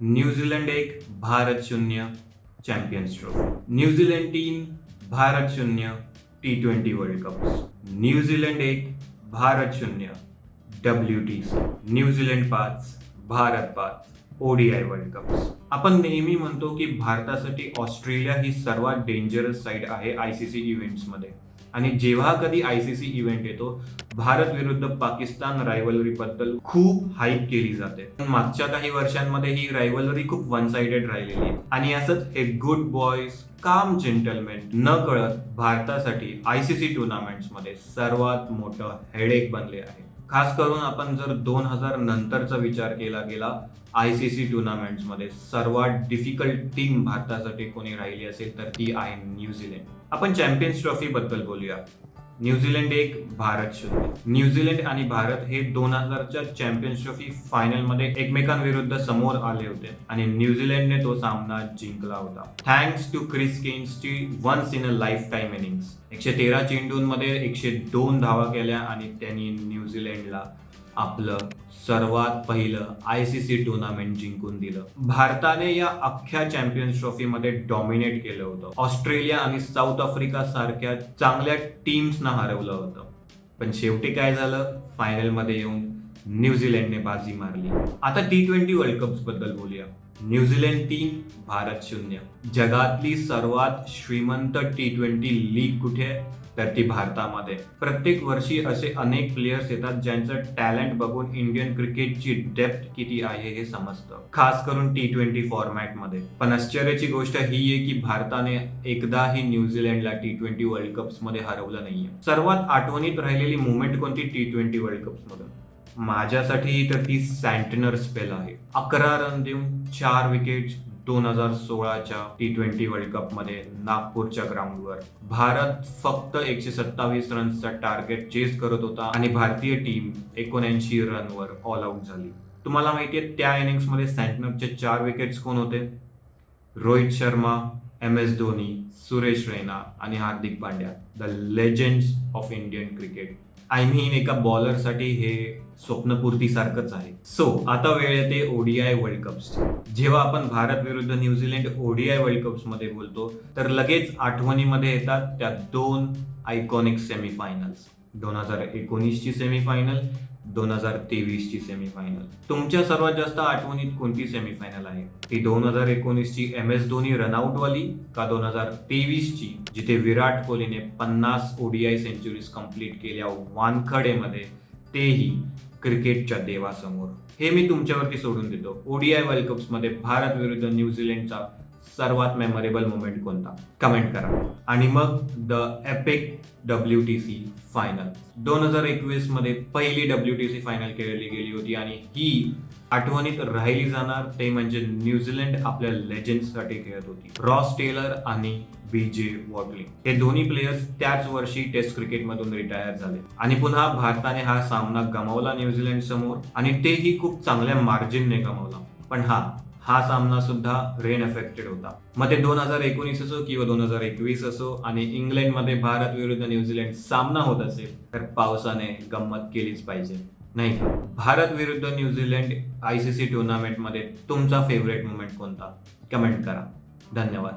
New Zealand एक भारत शून्य champions trophy. New Zealand तीन भारत शून्य T twenty World Cup New Zealand एक भारत शून्य डब्ल्यू टी सी न्यूझीलंड पाच भारत पाच ओडीआय वर्ल्ड कप आपण नेहमी म्हणतो की भारतासाठी ऑस्ट्रेलिया ही सर्वात डेंजरस साईड आहे आय सी सी इव्हेंट्समध्ये आणि जेव्हा कधी आय सी सी इव्हेंट येतो भारत विरुद्ध पाकिस्तान रायव्हलरी बद्दल खूप हाईप केली जाते. पण मागच्या काही वर्षांमध्ये ही रायव्हलरी खूप वन साइडेड राहिलेली आहे. आणि असंच एक गुड बॉयज काम जेंटलमेन न कळत भारतासाठी आय सी सी टुर्नामेंट्समध्ये सर्वात मोठं हेडेक बनले आहे. खास करून आपण जर दोन हजार नंतरचा विचार केला गेला आय सी सी टुर्नामेंट्समध्ये सर्वात डिफिकल्ट टीम भारतासाठी कोणी राहिली असेल तर ती आहे न्यूझीलंड आपण चॅम्पियन्स ट्रॉफी बद्दल बोलूया. न्यूझीलंड एक भारत शून्य. न्यूझीलंड आणि भारत हे दोन हजारच्या चॅम्पियन्स ट्रॉफी फायनलमध्ये एकमेकांविरुद्ध समोर आले होते आणि न्यूझीलंडने तो सामना जिंकला होता. Thanks to Chris केन्सची once in a lifetime innings एकशे तेरा चेंडूंमध्ये एकशे दोन धावा केल्या आणि त्यांनी न्यूझीलंडला आपलं सर्वात पहिलं आय सी सी टुर्नामेंट जिंकून दिलं. भारताने या अख्ख्या चॅम्पियन्स ट्रॉफीमध्ये डॉमिनेट केलं होतं. ऑस्ट्रेलिया आणि साऊथ आफ्रिका सारख्या चांगल्या टीम्सना हरवलं होतं. पण शेवटी काय झालं? फायनलमध्ये येऊन न्यूझीलंडने बाजी मारली. आता टी ट्वेंटी वर्ल्ड कप्सबद्दल बोलूया. न्यूझीलंड तीन भारत शून्य. जगातली सर्वात श्रीमंत टी ट्वेंटी लीग कुठे आहे? तर ती भारतामध्ये. प्रत्येक वर्षी असे अनेक प्लेयर्स येतात ज्यांचं टॅलेंट बघून इंडियन क्रिकेटची डेप्थ किती आहे हे समजतं. खास करून टी ट्वेंटी फॉर्मॅटमध्ये पण आश्चर्याची गोष्ट ही आहे की भारताने एकदाही न्यूझीलंडला टी ट्वेंटी वर्ल्ड कप्समध्ये हरवलं नाहीये. सर्वात आठवणीत राहिलेली मुवमेंट कोणती टी ट्वेंटी वर्ल्ड कप्स मधून? माझ्यासाठी तर ती सँटनर स्पेल आहे. अकरा रन देऊन चार विकेट दोन हजार सोळाच्या टी ट्वेंटी वर्ल्ड कपमध्ये नागपूरच्या ग्राउंडवर भारत फक्त एकशे सत्तावीस रन्सचा टार्गेट चेस करत होता आणि भारतीय टीम एकोणऐंशी रनवर ऑल आउट झाली. तुम्हाला माहिती आहे त्या इनिंग्समध्ये सँटनरचे चार विकेट्स कोण होते? रोहित शर्मा एम एस धोनी सुरेश रैना आणि Hardik Pandya the legends of Indian cricket I mean एका बॉलरसाठी हे स्वप्नपूर्तीसारखंच आहे. सो आता वेळ येते ओडीआय वर्ल्ड कप्स जेव्हा आपण भारत विरुद्ध न्यूझीलंड ओडीआय वर्ल्ड कपमध्ये बोलतो तर लगेच आठवणीमध्ये येतात त्या दोन आयकॉनिक सेमीफायनल्स दोन हजार एकोणीसची सेमीफायनल दोन हजार तेवीसची सेमीफायनल तुमच्या सर्वात जास्त आठवणीत कोणती सेमीफायनल आहे? ती दोन हजार एकोणीसची एम एस धोनी रनआउटवाली का दोन हजार तेवीसची जिथे विराट कोहलीने पन्नास ओडीआय सेंचुरीज कंप्लीट केल्या वानखडेमध्ये? तेही क्रिकेटच्या देवासमोर. हे मी तुमच्यावरती सोडून देतो. ओडीआय वर्ल्ड कप्स भारत विरुद्ध न्यूझीलंडचा सर्वात मेमोरेबल मोमेंट कोणता? कमेंट करा. आणि मग the epic W T C final दोन हजार एकवीसमध्ये पहिली डब्ल्यू टी सी फायनल खेळली गेली होती आणि ही आठवणीत राहिली जाणार ते म्हणजे न्यूझीलंड आपल्या लेजेंडसाठी खेळत होती. रॉस टेलर आणि बी जे वॉटलिंग हे दोन्ही प्लेयर्स त्याच वर्षी टेस्ट क्रिकेटमधून रिटायर झाले. आणि पुन्हा भारताने हा सामना गमावला न्यूझीलंड समोर आणि तेही खूप चांगल्या मार्जिनने गमावला. पण हा हा सामना सुद्धा रेन अफेक्टेड होता. मग ते दोन हजार एकोणीस असो किंवा दोन हजार एकवीस असो आणि इंग्लंडमध्ये भारत विरुद्ध न्यूझीलंड सामना होत असेल तर पावसाने गंमत केलीच पाहिजे. नाही भारत विरुद्ध New Zealand I C C टुर्नामेंटमध्ये तुमचा फेवरेट मुमेंट कोणता? कमेंट करा. धन्यवाद.